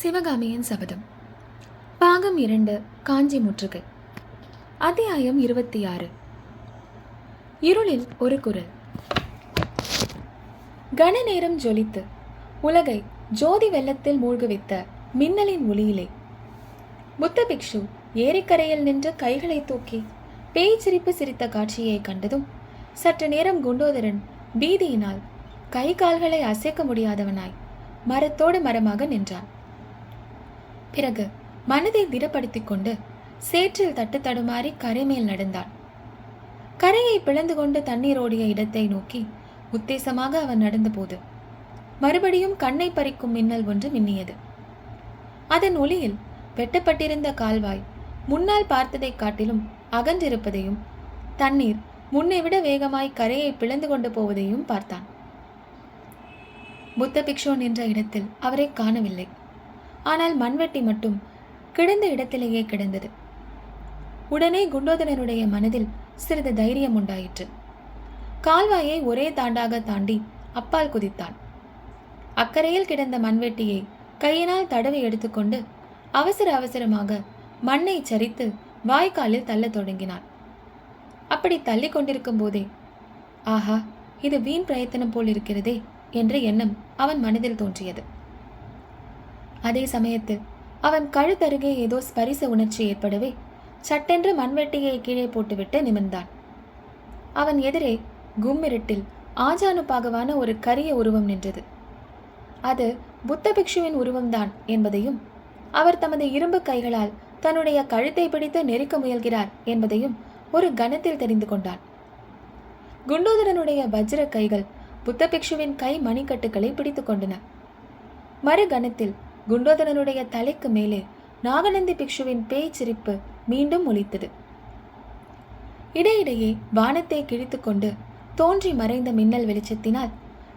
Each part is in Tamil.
சிவகாமியின் சபதம். பாகம் இரண்டு காஞ்சி முற்றுகை அத்தியாயம் இருபத்தி ஆறு இருளில் ஒரு குரல். கன நேரம் ஜொலித்து உலகை ஜோதி வெள்ளத்தில் மூழ்குவித்த மின்னலின் ஒளியிலே. புத்த பிக்ஷு ஏரிக்கரையில் நின்று கைகளை தூக்கி பேய் சிரிப்பு சிரித்த காட்சியை கண்டதும் சற்று நேரம் குண்டோதரன் பீதியினால் கை கால்களை அசைக்க முடியாதவனாய் மரத்தோடு மரமாக நின்றான். பிறகு மனதை திடப்படுத்திக் கொண்டு சேற்றில் தட்டு தடுமாறி கரை மேல் நடந்தான். கரையை பிளந்து கொண்டு தண்ணீர் ஓடிய இடத்தை நோக்கி உத்தேசமாக அவன் நடந்தபோது மறுபடியும் கண்ணை பறிக்கும் மின்னல் ஒன்று மின்னியது. அதன் ஒளியில் வெட்டப்பட்டிருந்த கால்வாய் முன்னால் பார்த்ததைக் காட்டிலும் அகன்றிருப்பதையும் தண்ணீர் முன்னை விட வேகமாய் கரையை பிளந்து கொண்டு போவதையும் பார்த்தான். புத்த பிக்ஷு நின்ற இடத்தில் அவரை காணவில்லை. ஆனால் மண்வெட்டி மட்டும் கிடந்த இடத்திலேயே கிடந்தது. உடனே குண்டோதரனுடைய மனதில் சிறிது தைரியம் உண்டாயிற்று. கால்வாயை ஒரே தாண்டாக தாண்டி அப்பால் குதித்தான். அக்கறையில் கிடந்த மண்வெட்டியை கையினால் தடவி எடுத்துக்கொண்டு அவசர அவசரமாக மண்ணை சரித்து வாய்க்காலில் தள்ளத் தொடங்கினான். அப்படி தள்ளி கொண்டிருக்கும் போதே ஆஹா இது வீண் பிரயத்தனம் போல் இருக்கிறதே என்ற எண்ணம் அவன் மனதில் தோன்றியது. அதே சமயத்தில் அவன் கழுத்தருகே ஏதோ ஸ்பரிச உணர்ச்சி ஏற்படவே சட்டென்று மண்வெட்டியை கீழே போட்டுவிட்டு நிமிர்ந்தான். அவன் எதிரே கும்மிருட்டில் ஆஜானுபாகவான ஒரு கரிய உருவம் நின்றது. அது புத்த பிக்ஷுவின் உருவம்தான் என்பதையும் அவர் தமது இரும்பு கைகளால் தன்னுடைய கழுத்தை பிடித்து நெருக்க முயல்கிறார் என்பதையும் ஒரு கணத்தில் தெரிந்து கொண்டான். குண்டோதரனுடைய வஜ்ர கைகள் புத்த பிக்ஷுவின் கை மணிக்கட்டுகளை பிடித்து கொண்டன. மறு கணத்தில் குண்டோதரனுடைய தலைக்கு மேலே நாகநந்தி பிக்ஷுவின் பேய் சிரிப்பு மீண்டும் ஒலித்தது. இடையிடையே வானத்தை கிழித்துக்கொண்டு தோன்றி மறைந்த மின்னல் வெளிச்சத்தினால்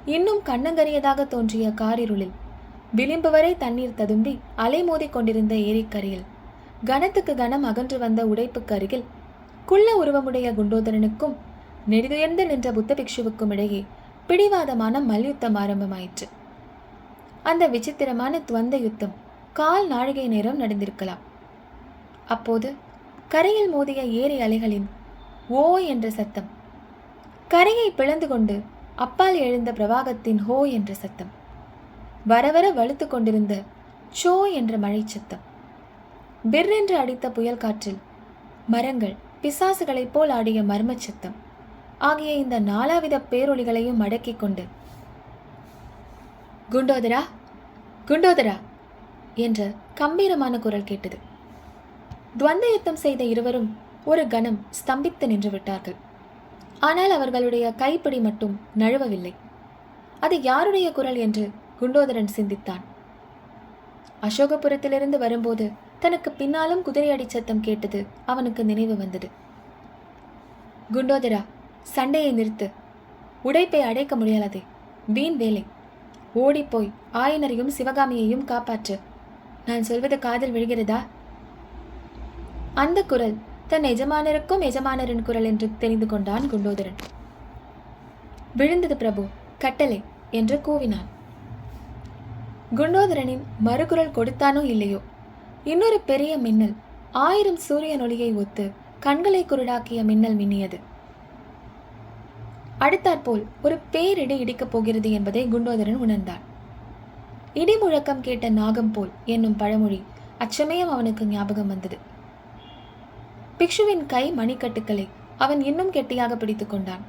இன்னும் கண்ணங்கரியதாக தோன்றிய காரிருளில் விளிம்பு வரை தண்ணீர் ததும்பி அலைமோதிக் கொண்டிருந்த ஏரிக்கரையில் கனத்துக்கு கனம் அகன்று வந்த உடைப்புக்கு அருகில் குள்ள உருவமுடைய குண்டோதரனுக்கும் நெடுதுயர்ந்து நின்ற புத்த பிக்ஷுவுக்கும் இடையே பிடிவாதமான மல்யுத்தம் ஆரம்பமாயிற்று. அந்த விசித்திரமான துவந்த யுத்தம் கால் நாழிகை நேரம் நடந்திருக்கலாம். அப்போது கரையில் மோதிய ஏரி அலைகளின் ஓ என்ற சத்தம் கரையை பிளந்து கொண்டு அப்பால் எழுந்த பிரவாகத்தின் ஹோ என்ற சத்தம் வரவர வலுத்து கொண்டிருந்த சோ என்ற மழை சத்தம் பிர்ரென்று அடித்த புயல் காற்றில் மரங்கள் பிசாசுகளைப் போல் ஆடிய மர்மச் சத்தம் ஆகிய இந்த நாலாவித பேரொளிகளையும் அடக்கிக் கொண்டு குண்டோதரா குண்டோதரா என்ற கம்பீரமான குரல் கேட்டது. துவந்த யுத்தம் செய்த இருவரும் ஒரு கணம் ஸ்தம்பித்து நின்று விட்டார்கள். ஆனால் அவர்களுடைய கைப்பிடி மட்டும் நழுவவில்லை. அது யாருடைய குரல் என்று குண்டோதரன் சிந்தித்தான். அசோகபுரத்திலிருந்து வரும்போது தனக்கு பின்னாலும் குதிரையடி சத்தம் கேட்டது அவனுக்கு நினைவு வந்தது. குண்டோதரா சண்டையை நிறுத்து. உடைப்பை அடைக்க முடியாதே வீண் வேலை. ஓடிப்போய் ஆயனரையும் சிவகாமியையும் காப்பாற்று. நான் சொல்வது காதில் விழுகிறதா? அந்த குரல் தன் எஜமானருக்கும் எஜமானரின் குரல் என்று தெரிந்து கொண்டான் குண்டோதரன். விழுந்தது பிரபு கட்டளை என்று கூவினான். குண்டோதரனின் மறுகுரல் கொடுத்தானோ இல்லையோ? இன்னொரு பெரிய மின்னல் ஆயிரம் சூரியன் ஒளியை ஒத்து கண்களை குருடாக்கிய மின்னல் மின்னியது. அடுத்தாற்போல் ஒரு பேரிடி இடிக்கப் போகிறது என்பதை குண்டோதரன் உணர்ந்தான் இடி முழக்கம் கேட்ட நாகம் போல் என்னும் பழமொழி அச்சமயம் அவனுக்கு ஞாபகம் வந்தது. பிக்ஷுவின் கை மணிக்கட்டுக்களை அவன் இன்னும் கெட்டியாக பிடித்து கொண்டான்.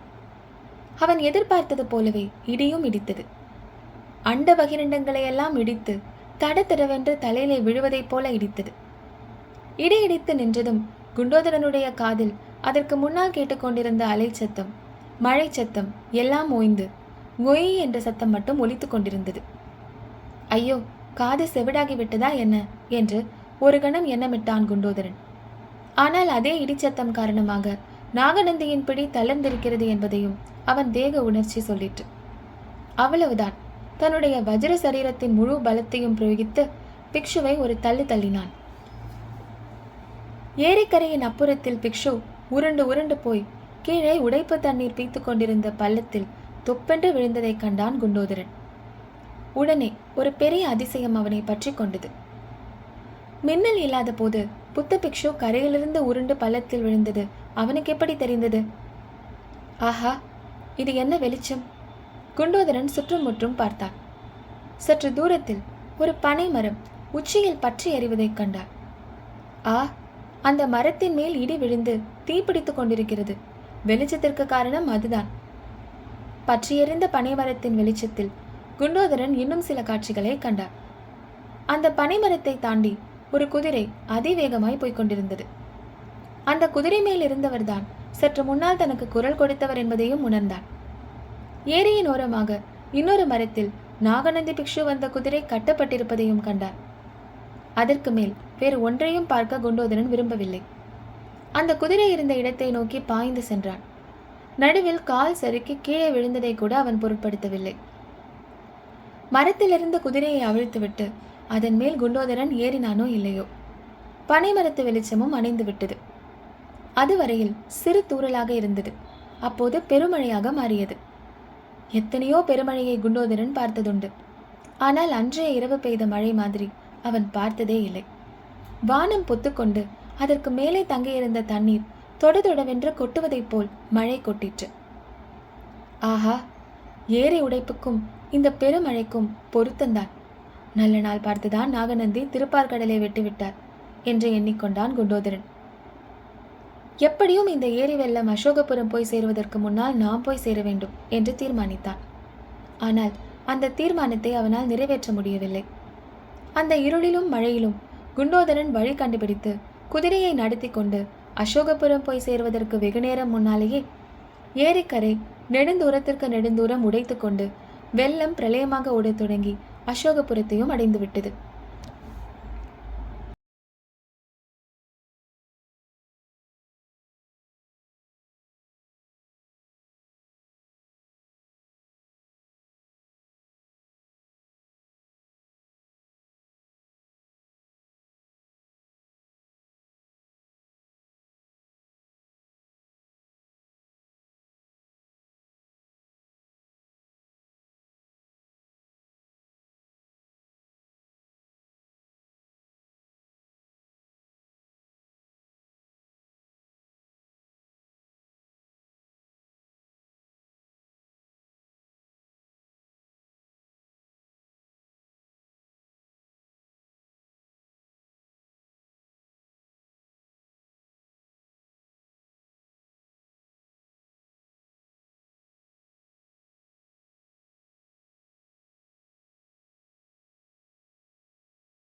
அவன் எதிர்பார்த்தது போலவே இடியும் இடித்தது. அண்ட பகிரண்டங்களையெல்லாம் இடித்து தடதடவென்று தலையிலே விழுவதைப் போல இடித்தது. இடி இடித்து நின்றதும் குண்டோதரனுடைய காதில் அதற்கு முன்னால் கேட்டுக்கொண்டிருந்த அலை சத்தம் மழை சத்தம் எல்லாம் ஓய்ந்து. ஒய் என்ற சத்தம் மட்டும் ஒலித்து கொண்டிருந்தது. ஐயோ காது செவிடாகி விட்டதா என்ன? என்று ஒரு கணம் எண்ணமிட்டான் குண்டோதரன். ஆனால் அதே இடிச்சத்தம் காரணமாக நாகநந்தியின் பிடி தளர்ந்திருக்கிறது என்பதையும் அவன் தேக உணர்ச்சி சொல்லிற்று. அவ்வளவுதான். தன்னுடைய வஜ்ர சரீரத்தின் முழு பலத்தையும் பிரயோகித்து பிக்ஷுவை ஒரு தள்ளு தள்ளினான். ஏரிக்கரையின் அப்புறத்தில் பிக்ஷு உருண்டு உருண்டு போய் கீழே உடைப்பு தண்ணீர் பீத்து கொண்டிருந்த பள்ளத்தில் தொப்பென்று விழுந்ததைக் கண்டான் குண்டோதரன். உடனே ஒரு பெரிய அதிசயம் அவனை பற்றி கொண்டது. மின்னல் இல்லாத போது புத்த பிக்ஷு கரையிலிருந்து உருண்டு பள்ளத்தில் விழுந்தது அவனுக்கு எப்படி தெரிந்தது? ஆஹா இது என்ன வெளிச்சம்? குண்டோதரன் சுற்றும் முற்றும் பார்த்தான். சற்று தூரத்தில் ஒரு பனை மரம் உச்சியில் பற்றி எறிவதைக் கண்டார் ஆ அந்த மரத்தின் மேல் இடி விழுந்து தீப்பிடித்துக் கொண்டிருக்கிறது. வெளிச்சத்திற்கு காரணம் அதுதான். பற்றியறிந்த பனைமரத்தின் வெளிச்சத்தில் குண்டோதரன் இன்னும் சில காட்சிகளை கண்டார். அந்த பனைமரத்தை தாண்டி ஒரு குதிரை அதிவேகமாய் போய்க் கொண்டிருந்தது. அந்த குதிரை மேல் இருந்தவர்தான் சற்று முன்னால் தனக்கு குரல் கொடுத்தவர் என்பதையும் உணர்ந்தான். ஏரியின் ஓரமாக இன்னொரு மரத்தில் நாகநந்தி பிக்ஷு வந்த குதிரை கட்டப்பட்டிருப்பதையும் கண்டார். அதற்கு மேல் வேறு ஒன்றையும் பார்க்க குண்டோதரன் விரும்பவில்லை. அந்த குதிரை இருந்த இடத்தை நோக்கி பாய்ந்து சென்றான். நடுவில் கால் சறுக்கி கீழே விழுந்ததை கூட அவன் பொருட்படுத்தவில்லை. மரத்திலிருந்து குதிரையை அவிழ்த்துவிட்டு அதன் மேல் குண்டோதரன் ஏறினானோ இல்லையோ? பனைமரத்து வெளிச்சமும் அணைந்து விட்டது. அதுவரையில் சிறு தூறலாக இருந்தது. அப்போது பெருமழையாக மாறியது. எத்தனையோ பெருமழையை குண்டோதரன் பார்த்ததுண்டு. ஆனால் அன்றைய இரவு பெய்த மழை மாதிரி அவன் பார்த்ததே இல்லை. வானம் பொத்துக்கொண்டு அதற்கு மேலே தங்கியிருந்த தண்ணீர் தொட தொடவென்று கொட்டுவதைப் போல் மழை கொட்டிற்று. ஆஹா ஏரி உடைப்புக்கும் இந்த பெருமழைக்கும் பொருத்தந்தான். நல்ல நாள் பார்த்துதான் நாகநந்தி திருப்பார்கடலை வெட்டிவிட்டார் என்று எண்ணிக்கொண்டான் குண்டோதரன். எப்படியும் இந்த ஏரி வெள்ளம் அசோகபுரம் போய் சேருவதற்கு முன்னால் நாம் போய் சேர வேண்டும் என்று தீர்மானித்தான். ஆனால் அந்த தீர்மானத்தை அவனால் நிறைவேற்ற முடியவில்லை. அந்த இருளிலும் மழையிலும் குண்டோதரன் வழி கண்டுபிடித்து குதிரையை நடத்தி கொண்டு அசோகபுரம் போய் சேருவதற்கு வெகுநேரம் முன்னாலேயே ஏரிக்கரை நெடுந்தூரத்திற்கு நெடுந்தூரம் உடைத்து கொண்டு வெள்ளம் பிரளயமாக ஓடத் தொடங்கி அசோகபுரத்தையும் அடைந்து விட்டது